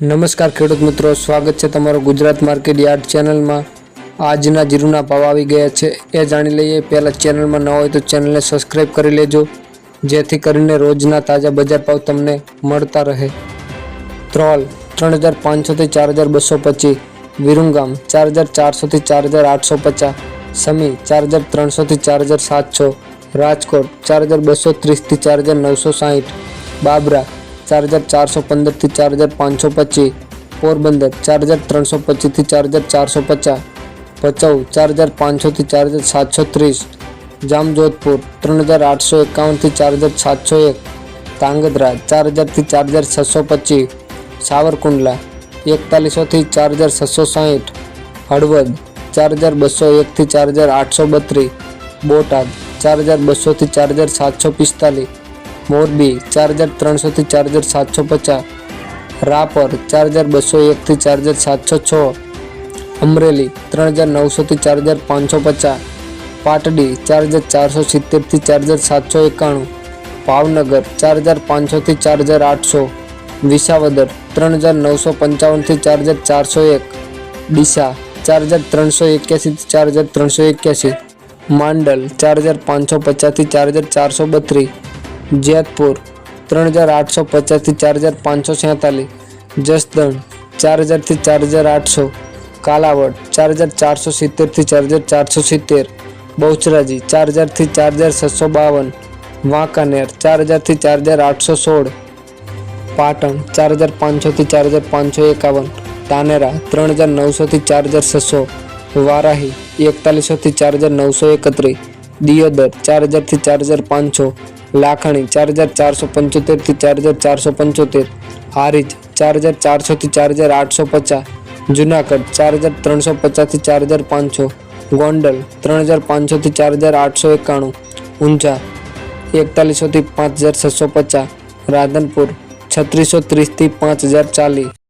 નમસ્કાર ખેડૂત મિત્રો, સ્વાગત છે તમારો ગુજરાત માર્કેટ યાર્ડ ચેનલમાં. આજના જીરુના ભાવ આવી ગયા છે, એ જાણી લઈએ. પહેલાં ચેનલમાં ન હોય તો ચેનલને સબસ્ક્રાઈબ કરી લેજો, જેથી કરીને રોજના તાજા બજાર ભાવ તમને મળતા રહે. ત્રોલ ત્રણ હજાર પાંચસોથી ચાર હજાર બસો પચીસ, વિરુંગામ ચાર હજાર ચારસોથી ચાર હજાર આઠસો પચાસ સમી ચાર હજાર ત્રણસોથી ચાર હજાર સાતસો, રાજકોટ ચાર હજાર બસો ત્રીસથી ચાર હજાર નવસો સાહીઠ, બાબરા ચાર હજાર ચારસો પંદરથી ચાર હજાર પાંચસો પચીસ પોરબંદર ચાર હજાર ત્રણસો પચીસથી ચાર હજાર ચારસો પચાસ ભચાઉ ચાર હજાર પાંચસોથી ચાર હજાર સાતસો ત્રીસ જામજોધપુર ત્રણ હજાર આઠસો એકાવનથી ચાર હજાર સાતસો એક તાંગધ્રા ચાર હજારથી ચાર હજાર છસો પચીસ સાવરકુંડલા એકતાલીસોથી ચાર હજાર છસો સાહીઠ હળવદ ચાર હજાર બસો એકથી ચાર હજાર આઠસો બત્રીસ બોટાદ ચાર હજાર બસોથી ચાર હજાર સાતસો પિસ્તાલીસ મોરબી ચાર હજાર ત્રણસોથી ચાર હજાર સાતસો પચાસ રાપર ચાર હજાર બસો એકથી ચાર હજાર સાતસો છ અમરેલી ત્રણ હજાર નવસોથી ચાર હજાર પાંચસો પચાસ પાટડી ચાર હજાર ચારસો સિત્તેરથી ચાર હજાર સાતસો એકાણું ભાવનગર ચાર હજાર પાંચસોથી ચાર હજાર આઠસો, વિસાવદર ત્રણ હજાર નવસો પંચાવનથી ચાર હજાર ચારસો એક ડીસા ચાર હજાર ત્રણસો એક્યાસીથી ચાર હજાર ત્રણસો એક્યાસી માંડલ ચાર હજાર પાંચસો પચાસથી ચાર હજાર ચારસો બત્રીસ જેતપુર ત્રણ હજાર આઠસો પચાસથી ચાર હજાર પાંચસો છેતાલીસ જસદણ ચાર હજારથી ચાર હજાર આઠસો કાલાવડ ચાર હજાર ચારસો સિત્તેરથી ચાર હજાર ચારસો સિત્તેર બહુચરાજી ચાર હજારથી ચાર હજાર છસો બાવન વાંકાનેર ચાર હજારથી ચાર હજાર આઠસો સોળ પાટણ ચાર હજાર પાંચસોથી ચાર હજાર પાંચસો એકાવન તાનેરા ત્રણ હજાર નવસોથી ચાર હજાર છસો વારાહી એકતાલીસોથી ચાર હજાર નવસો એકત્રીસ દિયોદર ચાર હજારથી ચાર હજાર પાંચસો લાખણી, ચાર હજાર ચારસો પંચોતેરથી ચાર હજાર ચારસો પંચોતેર. હારીજ, ચાર હજાર ચારસોથી ચાર હજાર આઠસો પચાસ. જુનાગઢ, ચાર હજાર ત્રણસો પચાસથી ચાર હજાર પાંચસો. ગોંડલ, ત્રણ હજાર પાંચસોથી ચાર હજાર આઠસો એકાણું. ઊંઝા એકતાલીસોથી પાંચ હજાર છસો પચાસ. રાધનપુર, છત્રીસો ત્રીસથી પાંચ હજાર ચાલીસ.